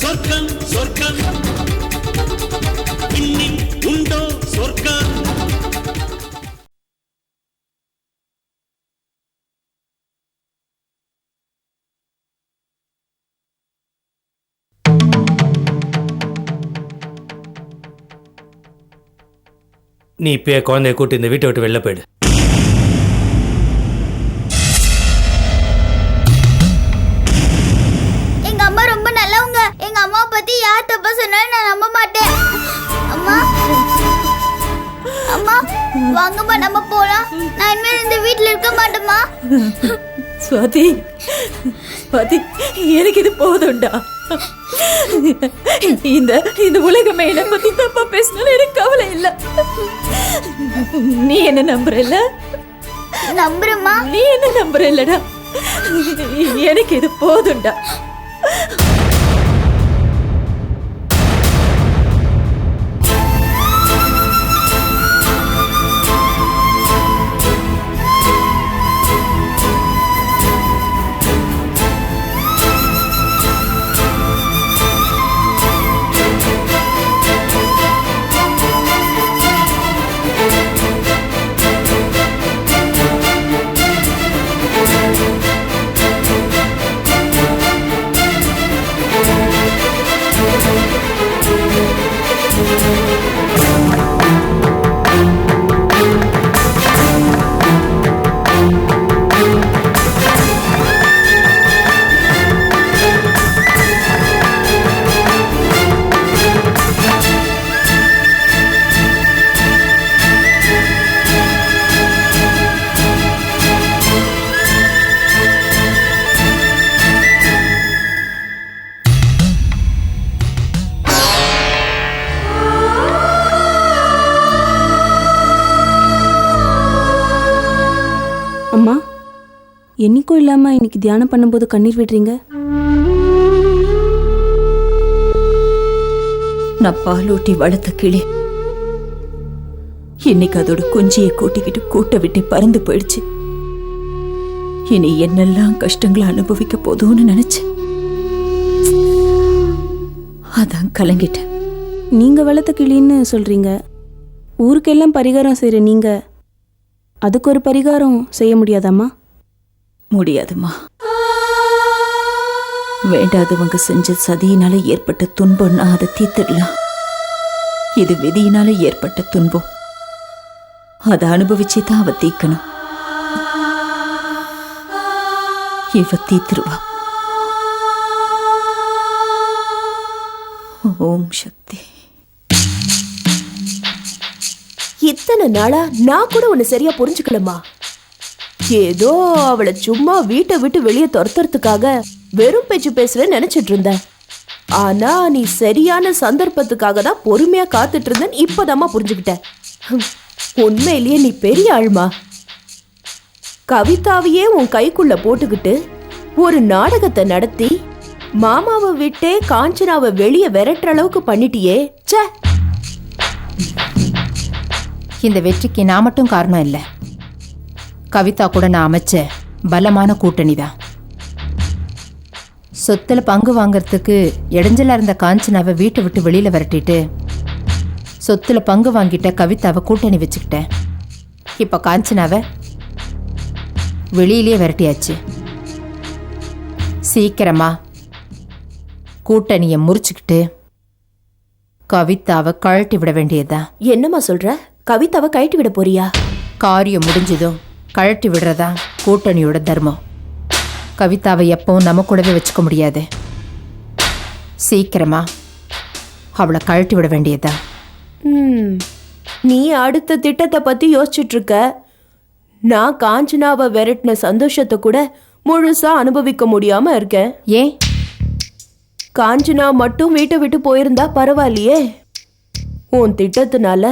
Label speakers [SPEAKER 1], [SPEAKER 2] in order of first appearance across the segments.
[SPEAKER 1] சொர்க்கம் சொர்க்கம் இன்னில் உண்டோ சொர்க்கம்?
[SPEAKER 2] நீ இப்பயே குழந்தைய கூட்டி இந்த வீட்டை விட்டு வெளில போயிடு.
[SPEAKER 3] பத்தி யார் தப்பா சொன்னாலும் நான் நம்ப மாட்டேன். அம்மா. அம்மா வாங்கம்மா நம்ம போலாம். நான் இனிமேல் இந்த வீட்ல இருக்க மாட்டேம்மா.
[SPEAKER 4] சுவாதி சுவாதி எனக்கு இது போதும்டா. இந்த இந்த உலகமே என்னை பத்தி தப்பா பேசினாலும் எனக்கு கவலை இல்ல. நீ என்ன நம்புறல்ல?
[SPEAKER 3] நம்புறேம்மா.
[SPEAKER 4] நீ என்ன நம்புற இல்லடா எனக்கு இது போதும்டா.
[SPEAKER 5] என்னைக்கும் இல்லாம இன்னைக்கு தியானம் பண்ணும்போது கண்ணீர் விடுறீங்க?
[SPEAKER 4] நான் பாலூட்டி வளர்த்த கிளி. இன்னைக்கு அதோட குஞ்சியை கூட்டிக்கிட்டு கூட்ட விட்டு பறந்து போயிடுச்சு. இனி என்னெல்லாம் கஷ்டங்களை அனுபவிக்க போதும்னு நினைச்சேன் அதான் கலங்கிட்டேன்.
[SPEAKER 5] நீங்க வளர்த்த கிளின்னு சொல்றீங்க. ஊருக்கெல்லாம் பரிகாரம் செய்யற நீங்க அதுக்கு ஒரு பரிகாரம் செய்ய முடியாதாம்மா?
[SPEAKER 4] முடியாதும்மா வேண்டாதவங்க செஞ்ச சதியினால ஏற்பட்ட துன்பம்னா அதை தீர்த்திடலாம். இது விதியினால ஏற்பட்ட துன்பம். அதை அனுபவிச்சே தான் அவ தீக்கணும் இவ தீத்துருவா ஓம் சக்தி.
[SPEAKER 6] இத்தனை நாளா நான் கூட உன்னை சரியா புரிஞ்சுக்கலமா ஏதோ அவளை சும்மா வீட்டை விட்டு வெளியே துரத்துறதுக்காக வெறும் பேச்சு பேசுறேன்னு நினைச்சிட்டு இருந்தேன் ஆனா நீ சரியான சந்தர்ப்பத்துக்காக தான் பொறுமையா காத்துட்டு இருந்தேன்னு இப்பதாமா புரிஞ்சுக்கிட்டேன் உண்மையிலேயே நீ பெரிய ஆள்மா. கவிதாவையே உன் கைக்குள்ள போட்டுக்கிட்டு ஒரு நாடகத்தை நடத்தி மாமாவை விட்டே காஞ்சனாவை வெளியே விரட்டுற அளவுக்கு பண்ணிட்டியே. ச்சே.
[SPEAKER 7] இந்த வெற்றிக்கு நான் மட்டும் காரணம் இல்லை. கவிதா கூட நான் அமைச்ச பலமான கூட்டணி தான் சொத்துல பங்கு வாங்கறதுக்கு இடைஞ்சலா இருந்த காஞ்சனாவை வீட்டை விட்டு வெளியில விரட்டிட்டு சொத்துல பங்கு வாங்கிட்ட கவிதாவை கூட்டணி வச்சுக்கிட்டேன். இப்ப காஞ்சனாவை வெளியிலேயே விரட்டியாச்சு. சீக்கிரமா கூட்டணியை முறிச்சுக்கிட்டு கவிதாவை கழட்டி விட வேண்டியதுதான்.
[SPEAKER 6] என்னம்மா சொல்ற? கவிதாவை கழட்டி விட போறியா?
[SPEAKER 7] காரியம் முடிஞ்சதும் கழட்டி விடுறதா? கூட்டணியோட தர்மம். கவிதாவை எப்பவும் நம்ம கூடவே வச்சுக்க முடியாது. சீக்கிரமா. அவளை கழட்டி விட வேண்டியதா?
[SPEAKER 6] ம், நீ அடுத்த திட்டத்தை பத்தி யோசிச்சுட்டு இருக்க நான் காஞ்சனாவை விரட்டின சந்தோஷத்தை கூட முழுசா அனுபவிக்க முடியாம இருக்கேன்.
[SPEAKER 7] ஏன்
[SPEAKER 6] காஞ்சனா மட்டும் வீட்டை விட்டு போயிருந்தா பரவாயில்லையே. உன் திட்டத்தினால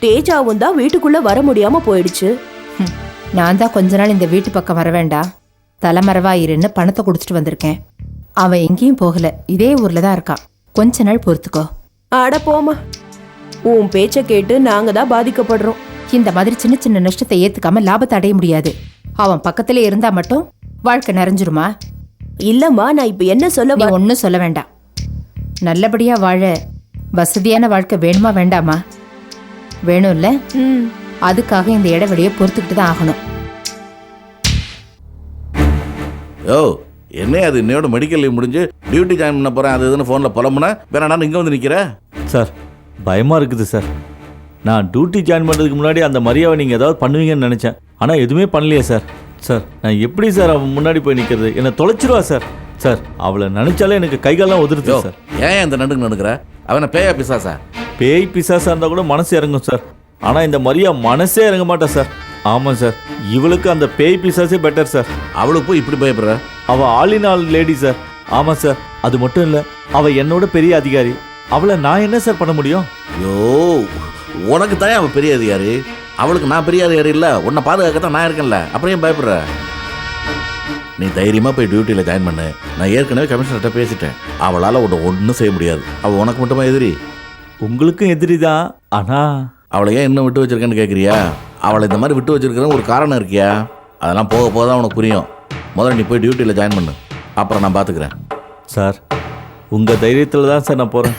[SPEAKER 6] தேஜாவும் தான் வீட்டுக்குள்ள வர முடியாம போயிடுச்சு.
[SPEAKER 7] ஹம், நான் தான் கொஞ்ச நாள் இந்த வீட்டு பக்கம் வர வேண்டாம் தலைமறைவா இருன்னு பணத்தை கொடுத்துட்டு வந்திருக்கேன். அவன் எங்கேயும் போகல. இதே ஊர்ல தான் இருக்கான். கொஞ்ச நாள் பொறுத்துக்கோ.
[SPEAKER 6] அட போமா உன் பேச்ச கேட்டு நாங்க தான் பாதிக்கப்படுறோம்.
[SPEAKER 7] இந்த மாதிரி சின்ன சின்ன நஷ்டத்தை ஏத்துக்காம லாபத்தை அடைய முடியாது. அவன் பக்கத்திலே இருந்தா மட்டும் வாழ்க்கை நிறைஞ்சிருமா?
[SPEAKER 6] இல்லம்மா நான் இப்ப என்ன சொல்ல
[SPEAKER 7] நீ ஒன்றும் சொல்ல வேண்டாம் நல்லபடியா வாழ. வசதியான வாழ்க்கை வேணுமா வேண்டாமா? வேணும்ல?
[SPEAKER 6] ம்.
[SPEAKER 7] அதுக்காக இந்த இடைவெளியை பொறுத்துக்கிட்டு தான் ஆகணும்.
[SPEAKER 8] யோ என்ன அது இன்னையோட மெடிக்கல் லீவ் முடிஞ்சு டியூட்டி ஜாயின் பண்ண போறேன் அது இதுன்னு ஃபோனில் புலம்புனா? வேணா இங்கே வந்து நிற்கிற
[SPEAKER 9] சார் பயமாக இருக்குது சார். நான் டியூட்டி ஜாயின் பண்ணுறதுக்கு முன்னாடி அந்த மரியாதை நீங்கள் ஏதாவது பண்ணுவீங்கன்னு நினச்சேன். ஆனால் எதுவுமே பண்ணலையே சார். சார் நான் எப்படி சார் அவன் முன்னாடி போய் நிற்கிறது என்னை தொலைச்சிருவா சார். சார் அவளை நினச்சாலே எனக்கு கைகாலாம் உதிருது
[SPEAKER 8] யோ
[SPEAKER 9] சார்.
[SPEAKER 8] ஏன் இந்த நடுங்க நடுக்கிற அவனை பேயா பிசாசா?
[SPEAKER 9] பேய் பிசாசாக இருந்தால் கூட மனசு இறங்கும் சார். ஆனால் இந்த மரியா மனசே இறங்க மாட்டா சார் ஆமாம் சார் இவளுக்கு அந்த பேய் பிசாசே பெட்டர் சார்
[SPEAKER 8] அவளுக்கு போய் இப்படி பயப்படுற?
[SPEAKER 9] அவள் ஆல் லேடி சார் ஆமாம் சார் அது மட்டும் இல்லை அவள் என்னோட பெரிய அதிகாரி. அவளை நான் என்ன சார் பண்ண முடியும்?
[SPEAKER 8] ஐயோ உனக்கு தான் அவன் பெரிய அதிகாரி? அவளுக்கு நான் பெரிய அதிகாரி இல்லை. உன்னை பாதுகாக்க தான் நான் இருக்கேன்ல. அப்புறம் ஏன் பயப்படுற? நீ தைரியமாக போய் டியூட்டியில் ஜாயின் பண்ணு. நான் ஏற்கனவே கமிஷனர்கிட்ட பேசிட்டேன். அவளால் உன்னை ஒன்றும் செய்ய முடியாது. அவள் உனக்கு மட்டுமா எதிரி?
[SPEAKER 9] உங்களுக்கும் எதிரி தான் ஆனால்
[SPEAKER 8] அவளை ஏன் இன்னும் விட்டு வச்சிருக்கேன்னு கேட்குறியா அவளை இந்த மாதிரி விட்டு வச்சிருக்கிற ஒரு காரணம் இருக்கியா? அதெல்லாம் போக போக தான் உனக்கு புரியும். முதல்ல நீ போய் டியூட்டியில் ஜாயின் பண்ணு. அப்புறம் நான் பார்த்துக்கிறேன்
[SPEAKER 9] சார் உங்கள் தைரியத்தில் தான் சார் நான் போகிறேன்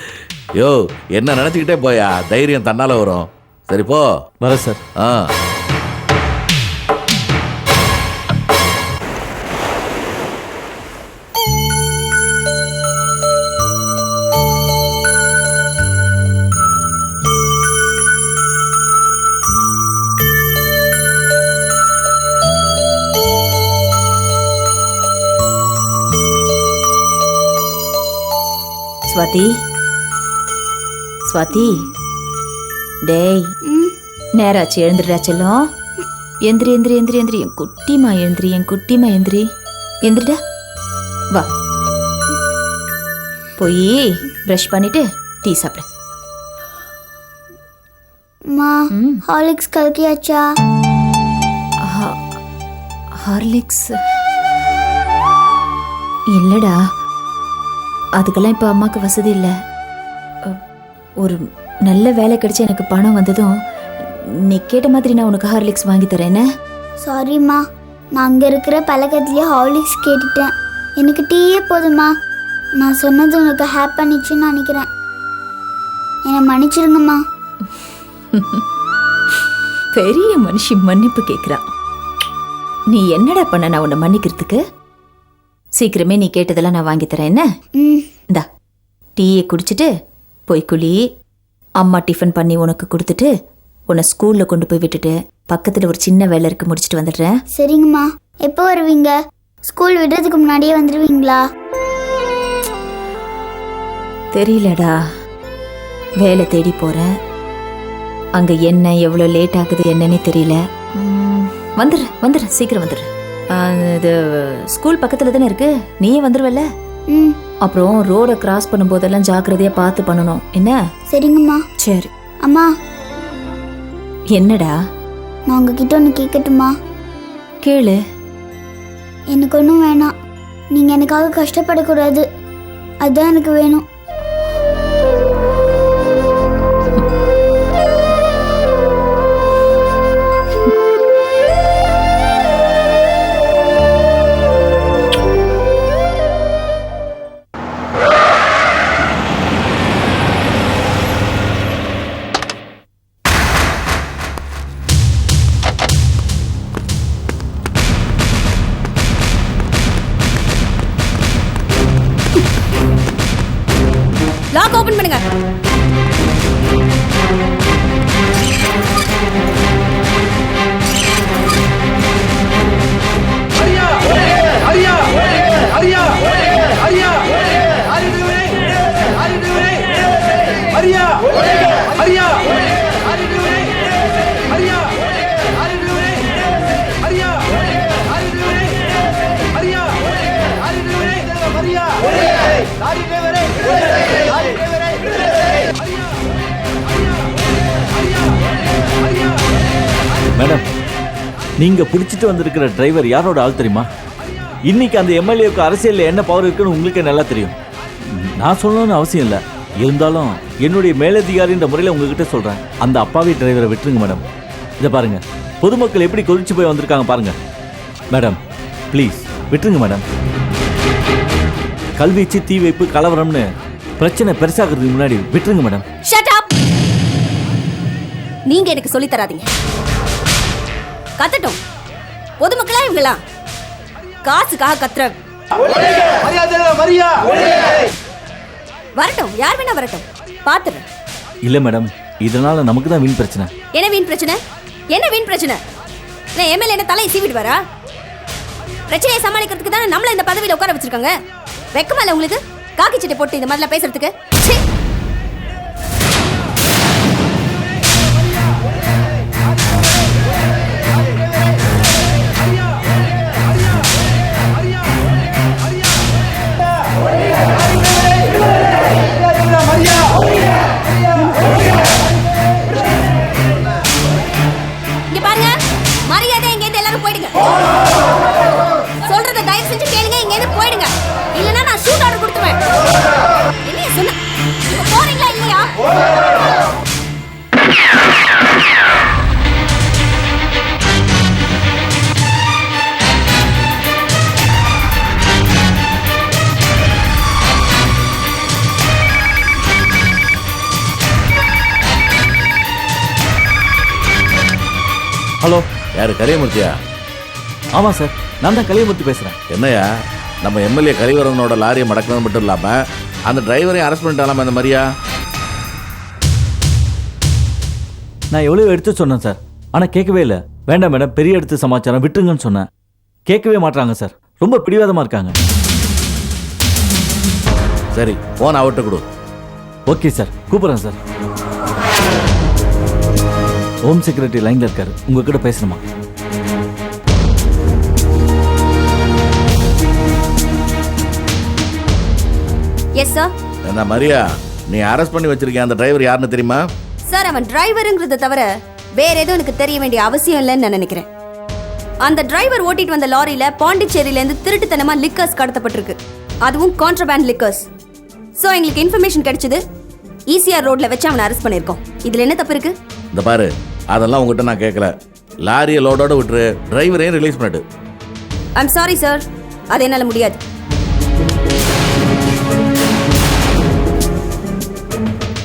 [SPEAKER 8] யோ என்ன நினச்சிக்கிட்டே போயா? தைரியம் தன்னால் வரும். சரி போ.
[SPEAKER 9] வரேன் சார்.
[SPEAKER 8] ஆ.
[SPEAKER 4] ஸ்வாதி ஸ்வாதி டேய்.
[SPEAKER 3] ம்?
[SPEAKER 4] நேராச்சு எழுந்துடுறா செல்லம் எந்திரி எந்திரி எந்திரி எந்திரி. என் குட்டிமா எழுந்திரி என் குட்டிமா எந்திரி. எந்திரிடா. வா. போய் ப்ரஷ் பண்ணிட்டு டீ சாப்பிடு.
[SPEAKER 3] அம்மா ஹார்லிக்ஸ் கலக்கியாச்சா?
[SPEAKER 4] ஹார்லிக்ஸ். இல்லடா. அதுக்கெல்லாம் இப்போ அம்மாவுக்கு வசதி இல்லை. ஒரு நல்ல வேலை கிடைச்சு எனக்கு பணம் வந்ததும் நீ கேட்ட மாதிரி நான் உனக்கு ஹார்லிக்ஸ் வாங்கி தரேன்
[SPEAKER 3] சாரிம்மா நான் அங்கே இருக்கிற பழக்கத்துலேயே ஹார்லிக்ஸ் கேட்டுட்டேன். எனக்கு டீயே போதுமா நான் சொன்னது உனக்கு ஹேப் பண்ணிச்சுன்னு நினைக்கிறேன். என்னை மன்னிச்சிருங்கம்மா.
[SPEAKER 4] பெரிய மனுஷி மன்னிப்பு கேட்குறா நீ என்னடா பண்ண நான் உன்னை மன்னிக்கிறதுக்கு? சீக்கிரமே நீ கேட்டதெல்லாம் நான் வாங்கி தரேன் என்ன? இந்தா டீயை குடிச்சிட்டு போய் குளி. அம்மா டிஃபன் பண்ணி உனக்கு கொடுத்துட்டு உன்னை ஸ்கூலில் கொண்டு போய் விட்டுட்டு பக்கத்தில் ஒரு சின்ன வேலை இருக்கு முடிச்சிட்டு வந்துடுறேன்.
[SPEAKER 3] சரிங்கம்மா. எப்போ வருவீங்க? ஸ்கூல் விடுறதுக்கு முன்னாடியே வந்துடுவீங்களா
[SPEAKER 4] தெரியலடா. வேலை தேடி போகிறேன் அங்கே என்ன எவ்வளோ லேட் ஆகுது என்னன்னே தெரியல. வந்துடுறேன் வந்துடுறேன் சீக்கிரம் வந்துடுறேன். இது ஸ்கூல் பக்கத்தில் தானே இருக்கு? நீயே வந்துடுவல்ல
[SPEAKER 3] ம்.
[SPEAKER 4] அப்புறம் ரோடை கிராஸ் பண்ணும்போதெல்லாம் ஜாக்கிரதையாக பார்த்து பண்ணணும். என்ன?
[SPEAKER 3] சரிங்கம்மா.
[SPEAKER 4] சரி.
[SPEAKER 3] அம்மா.
[SPEAKER 4] என்னடா?
[SPEAKER 3] நான் உங்ககிட்ட ஒன்று கேட்கட்டுமா
[SPEAKER 4] கேளு.
[SPEAKER 3] எனக்கு ஒன்றும் வேணாம். நீங்கள் எனக்காக கஷ்டப்படக்கூடாது. அதுதான் எனக்கு வேணும்.
[SPEAKER 9] நீங்கள் பிடிச்சிட்டு வந்திருக்கிற டிரைவர் யாரோட ஆள் தெரியுமா? இன்னைக்கு அந்த எம்எல்ஏவுக்கு அரசியலில் என்ன பவர் இருக்குன்னு உங்களுக்கே நல்லா தெரியும். நான் சொல்லணும்னு அவசியம் இல்லை. இருந்தாலும் என்னுடைய மேலதிகாரின்ற முறையில் உங்ககிட்ட சொல்கிறேன் அந்த அப்பாவி டிரைவரை விட்டுருங்க மேடம் இதை பாருங்க. பொதுமக்கள் எப்படி கொதிச்சு போய் வந்திருக்காங்க பாருங்க. மேடம் ப்ளீஸ் விட்டுருங்க மேடம் கல்வீச்சு தீ வைப்பு கலவரம்னு பிரச்சனை பெருசாகிறதுக்கு முன்னாடி விட்டுருங்க மேடம்
[SPEAKER 10] நீங்க எனக்கு சொல்லி தராதீங்க. கத்தட்டும். பொதுமக்களா இவங்களா? காசுக்காக கத்துற வரட்டும் யார் வேணா வரட்டும். பாத்துறேன்
[SPEAKER 9] இல்லை மேடம் இதனால நமக்கு தான் வீண் பிரச்சனை.
[SPEAKER 10] என்ன வீண் பிரச்சனை? என்ன வீண் பிரச்சனை? நான் எம்எல்ஏ என்ன தலையை சீவிட்டு வரா பிரச்சனையை சமாளிக்கிறதுக்கு தானே நம்மள இந்த பதவியில உட்கார வச்சிருக்காங்க. வெக்கமா இல்ல உங்களுக்கு? காக்கி சட்டை போட்டு இந்த மாதிரிலாம் பேசுறதுக்கு?
[SPEAKER 9] ஹலோ
[SPEAKER 8] யாரு கரியமூர்த்தியா
[SPEAKER 9] ஆமாம் சார் நான் தான் கலியமூர்த்தி பேசுகிறேன்
[SPEAKER 8] என்னையா? நம்ம எம்எல்ஏ கலிவரனோட லாரியை மடக்கினது மட்டும் இல்லாமல் அந்த டிரைவரையும் அரெஸ்ட் பண்ணிட்டாலாமா அந்த மாதிரியா?
[SPEAKER 9] நான் எவ்வளோ எடுத்து சொன்னேன் சார் ஆனால் கேட்கவே இல்லை. வேண்டாம் மேடம் பெரிய எடுத்து சமாச்சாரம் விட்டுருங்கன்னு சொன்னேன். கேட்கவே மாட்றாங்க சார் ரொம்ப பிடிவாதமாக இருக்காங்க.
[SPEAKER 8] சரி ஃபோன் அவர்கிட்ட கொடு.
[SPEAKER 9] ஓகே சார் கூப்பிட்றேன் சார். ஹோம் செக்ரட்டரி லைனில் இருக்காரு. உங்ககிட்ட பேசணுமா?
[SPEAKER 10] எஸ் சார்
[SPEAKER 8] என்ன மரியா நீ அரெஸ்ட் பண்ணி வச்சிருக்க அந்த டிரைவர் யாருன்னு தெரியுமா?
[SPEAKER 10] சார் அவன் டிரைவருங்கிறத தவிர வேற எதுவும் எனக்கு தெரிய வேண்டிய அவசியம் இல்லைன்னு நான் நினைக்கிறேன். அந்த டிரைவர் ஓட்டிட்டு வந்த லாரியில பாண்டிச்சேரியில இருந்து திருட்டுத்தனமா லிக்கர்ஸ் கடத்தப்பட்டிருக்கு. அதுவும் கான்ட்ரபேண்ட் லிக்கர்ஸ் ஸோ எங்களுக்கு இன்ஃபர்மேஷன் கிடைச்சது. ஈசிஆர் ரோட்ல வச்சு அவனை அரெஸ்ட் பண்ணியிருக்கோம். இதுல என்ன தப்பு இருக்கு?
[SPEAKER 8] இந்த பாரு அதெல்லாம் உங்ககிட்ட நான் கேட்கல லாரியை லோடோட விட்டுரு. டிரைவரையும் ரிலீஸ் பண்ணிட்டு
[SPEAKER 10] ஐம் சாரி சார் அது என்னால முடியாது.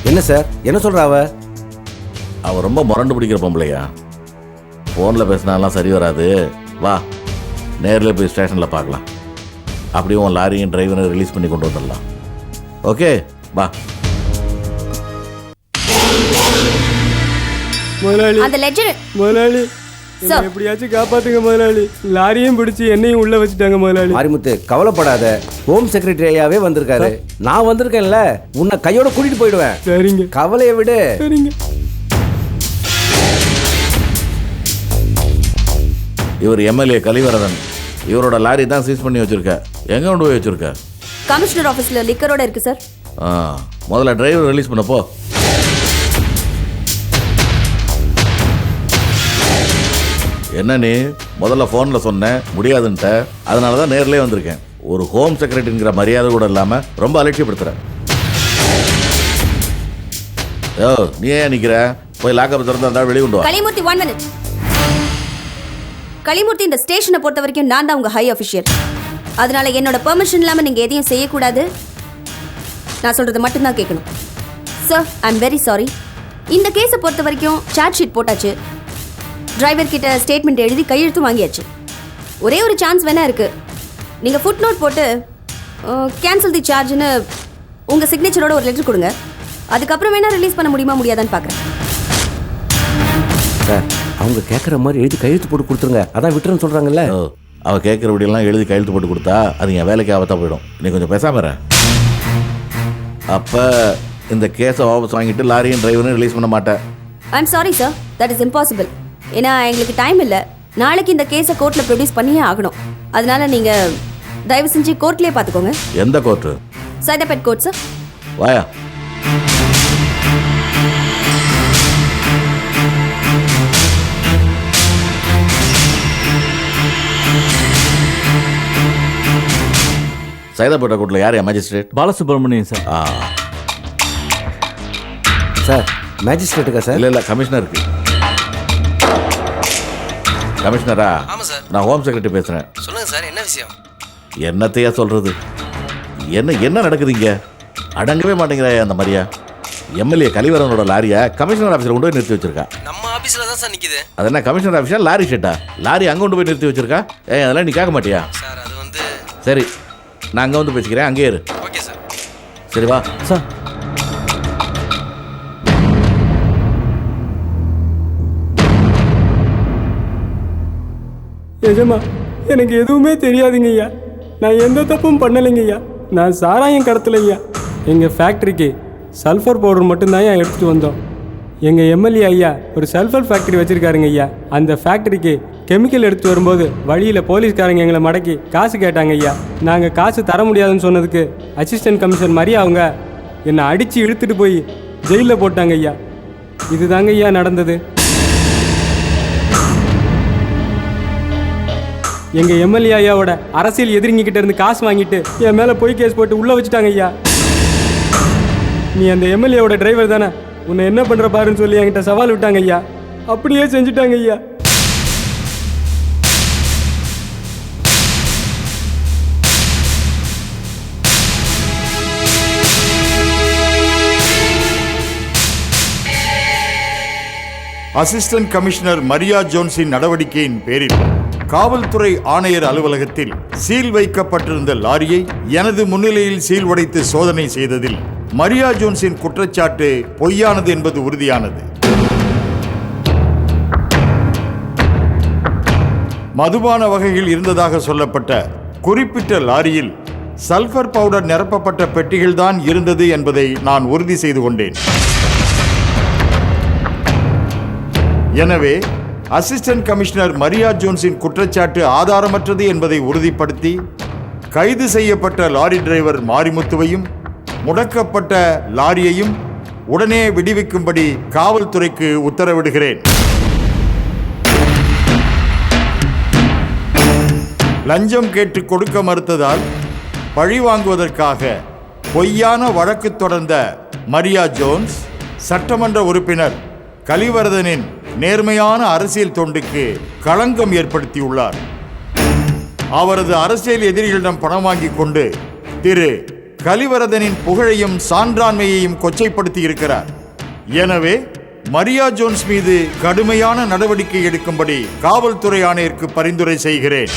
[SPEAKER 11] என்ன சார் என்ன சொல்றா அவ?
[SPEAKER 8] அவ ரொம்ப முரண்டு பிடிக்கிற பொம்பளையா. ஃபோனில் பேசினாலாம் சரி வராது. வா நேரில் போய் ஸ்டேஷனில் பார்க்கலாம். அப்படியே உன் லாரியும் டிரைவரையும் ரிலீஸ் பண்ணி கொண்டு வந்துடலாம். ஓகே வா.
[SPEAKER 5] முதலாளி.
[SPEAKER 10] அந்த லெஜர்
[SPEAKER 5] முதலாளி எப்படியாச்சும் காப்பாத்துங்க முதலாளி. லாரியும் பிடிச்சி என்னையும் உள்ள வச்சுட்டாங்க முதலாளி.
[SPEAKER 11] மாரிமுத்து கவலைப்படாத. ஹோம் செக்ரட்டரி ஐயாவே வந்திருக்காரு. நான் வந்திருக்கேன்ல. உன்னை கையோட கூட்டிட்டு போயிடுவேன்.
[SPEAKER 5] சரிங்க.
[SPEAKER 11] கவலையை விடு.
[SPEAKER 5] சரிங்க.
[SPEAKER 8] இவர் எம்எல்ஏ கலிவரதன். இவரோட லாரி தான் சீஸ் பண்ணி வச்சிருக்க. எங்கே கொண்டு போய் வச்சிருக்க?
[SPEAKER 10] கமிஷனர் ஆஃபீஸ்ல லிக்கரோட இருக்கு சார்
[SPEAKER 8] ஆ முதல்ல டிரைவர் ரிலீஸ் பண்ண என்ன நீ முதல்ல ஃபோனில் சொன்னேன். முடியாதுன்ட்ட. அதனால தான் நேர்லேயே வந்திருக்கேன். ஒரு ஹோம் செக்ரட்டரிங்கிற மரியாதை கூட இல்லாமல் ரொம்ப அலட்சியப்படுத்துற ஓ நீ ஏன் நிற்கிற போய் லாக்கப் திறந்து இருந்தால் வெளியே கொண்டு வா.
[SPEAKER 10] கலிமூர்த்தி ஒன் மினிட் கலிமூர்த்தி இந்த ஸ்டேஷனை பொறுத்த வரைக்கும் நான் தான் உங்கள் ஹை அஃபிஷியல் அதனால என்னோட பெர்மிஷன் இல்லாமல் நீங்கள் எதையும் செய்யக்கூடாது. நான் சொல்கிறது மட்டும்தான் கேட்கணும். Sir I am very sorry இந்த கேஸை பொறுத்த வரைக்கும் சார்ஜ் ஷீட் போட்டாச்சு. டிரைவர் கிட்ட ஸ்டேட்மெண்ட் எழுதி கையெழுத்தும் வாங்கியாச்சு. ஒரே ஒரு சான்ஸ் வேணா இருக்கு. நீங்க ஃபுட் நோட் போட்டு கேன்சல் தி சார்ஜ்னு உங்க சிக்னேச்சரோட ஒரு லெட்டர் கொடுங்க. அதுக்கப்புறம் வேணா ரிலீஸ் பண்ண முடியுமா முடியாதான்னு பார்க்குறேன்
[SPEAKER 11] சார் அவங்க கேட்குற மாதிரி எழுதி கையெழுத்து போட்டு கொடுத்துருங்க. அதான் விட்டுருன்னு சொல்றாங்கல்ல.
[SPEAKER 8] ஓ அவ கேட்குறபடியெல்லாம் எழுதி கையெழுத்து போட்டு கொடுத்தா அது என் வேலைக்கு ஆபத்தா போயிடும். நீ கொஞ்சம் பேசாம இரு. அப்ப இந்த கேஸை வாபஸ் வாங்கிட்டு லாரியும் டிரைவரையும் ரிலீஸ் பண்ண மாட்டேன்.
[SPEAKER 10] I'm sorry sir that is impossible ஏன்னா எங்களுக்கு டைம் இல்லை. நாளைக்கு இந்த கேஸை கோர்ட்டில் ப்ரொடியூஸ் பண்ணியே ஆகணும். அதனால நீங்கள் தயவு செஞ்சு கோர்ட்லேயே பார்த்துக்கோங்க
[SPEAKER 8] எந்த கோர்ட்டு
[SPEAKER 10] சைதாபேட் கோர்ட் சார்
[SPEAKER 8] வாயா. சைதாப்பேட்டை கோர்ட்டில் யார் மேஜிஸ்ட்ரேட்
[SPEAKER 9] பாலசுப்ரமணியன் சார்
[SPEAKER 8] ஆ.
[SPEAKER 11] சார் மேஜிஸ்ட்ரேட்டுக்கா சார்
[SPEAKER 8] இல்லை இல்லை கமிஷனருக்கு கமிஷனரா?
[SPEAKER 12] ஆமாம் சார்.
[SPEAKER 8] நான் ஹோம் செக்ரட்டரி பேசுகிறேன்
[SPEAKER 12] சொல்லுங்க சார் என்ன விஷயம்?
[SPEAKER 8] என்னத்தையா சொல்கிறது என்ன என்ன நடக்குதுங்க? அடங்கவே மாட்டேங்கிறாயா அந்த மாதிரியா? எம்எல்ஏ கலிவரனோட லாரியை கமிஷனர் ஆஃபீஸில் கொண்டு போய் நிறுத்தி வச்சிருக்கா?
[SPEAKER 12] நம்ம ஆபீஸ்ல தான் சார் நிக்குது.
[SPEAKER 8] அது என்ன கமிஷனர் ஆஃபீஸா லாரி ஷெட்டா? லாரி அங்கே கொண்டு போய் நிறுத்தி வச்சிருக்கா? ஏய் அதெல்லாம் நீ கேட்க மாட்டியா?
[SPEAKER 12] சார் அது வந்து
[SPEAKER 8] சரி நான் அங்கே வந்து பேசிக்கிறேன். அங்கேயே இரு.
[SPEAKER 12] Okay sir.
[SPEAKER 8] சரி வா.
[SPEAKER 9] சார்
[SPEAKER 13] நிஜமா? எனக்கு எதுவுமே தெரியாதுங்க ஐயா. நான் எந்த தப்பும் பண்ணலைங்கய்யா நான் சாராயம் கடத்தலைங்க எங்கள் ஃபேக்ட்ரிக்கு சல்ஃபர் பவுடர் மட்டும்தான் எடுத்துகிட்டு வந்தோம். எங்கள் எம்எல்ஏ ஐயா ஒரு சல்ஃபர் ஃபேக்ட்ரி வச்சுருக்காருங்க ஐயா. அந்த ஃபேக்ட்ரிக்கு கெமிக்கல் எடுத்து வரும்போது வழியில் போலீஸ்காரங்க எங்களை மடக்கி காசு கேட்டாங்க ஐயா. நாங்கள் காசு தர முடியாதுன்னு சொன்னதுக்கு அசிஸ்டன்ட் கமிஷனர் மாதிரி அவங்க என்னை அடித்து இழுத்துட்டு போய் ஜெயிலில் போட்டாங்க ஐயா. இதுதாங்க ஐயா நடந்தது. எங்க எம்எல்ஏ ஐயாவோட அரசியல் எதிரிங்க கிட்ட இருந்து காசு வாங்கிட்டு என் மேல போய் கேஸ் போட்டு உள்ள வச்சுட்டாங்க ஐயா. நீ அந்த எம்எல்ஏவோட டிரைவர் தானே? உன்னை என்ன பண்ற பாருன்னு சொல்லி என்கிட்ட சவால் விட்டாங்க ஐயா. அப்படியே செஞ்சுட்டாங்க ஐயா.
[SPEAKER 14] அசிஸ்டன்ட் கமிஷனர் மரியா ஜோன்ஸின் நடவடிக்கையின் பேரில் காவல்துறை ஆணையர் அலுவலகத்தில் சீல் வைக்கப்பட்டிருந்த லாரியை எனது முன்னிலையில் சீல் உடைத்து சோதனை செய்ததில் மரியா ஜோன்ஸின் குற்றச்சாட்டு பொய்யானது என்பது உறுதியானது. மதுபான வகையில் இருந்ததாக சொல்லப்பட்ட குறிப்பிட்ட லாரியில் சல்ஃபர் பவுடர் நிரப்பப்பட்ட பெட்டிகள்தான் இருந்தது என்பதை நான் உறுதி செய்து கொண்டேன். எனவே அசிஸ்டன்ட் கமிஷனர் மரியா ஜோன்ஸின் குற்றச்சாட்டு ஆதாரமற்றது என்பதை உறுதிப்படுத்தி கைது செய்யப்பட்ட லாரி டிரைவர் மாரிமுத்துவையும் முடக்கப்பட்ட லாரியையும் உடனே விடுவிக்கும்படி காவல்துறைக்கு உத்தரவிடுகிறேன். லஞ்சம் கேட்டு கொடுக்க மறுத்ததால் பழி வாங்குவதற்காக பொய்யான வழக்கு தொடர்ந்த மரியா ஜோன்ஸ் சட்டமன்ற உறுப்பினர் கலிவரதனின் நேர்மையான அரசியல் தொண்டுக்கு களங்கம் ஏற்படுத்தியுள்ளார். அவரது அரசியல் எதிரிகளிடம் பணம் வாங்கிக் கொண்டு திரு. கலிவரதனின் புகழையும் சான்றாண்மையையும் கொச்சைப்படுத்தி இருக்கிறார். எனவே மரியா ஜோன்ஸ் மீது கடுமையான நடவடிக்கை எடுக்கும்படி காவல்துறை ஆணையருக்கு பரிந்துரை செய்கிறேன்.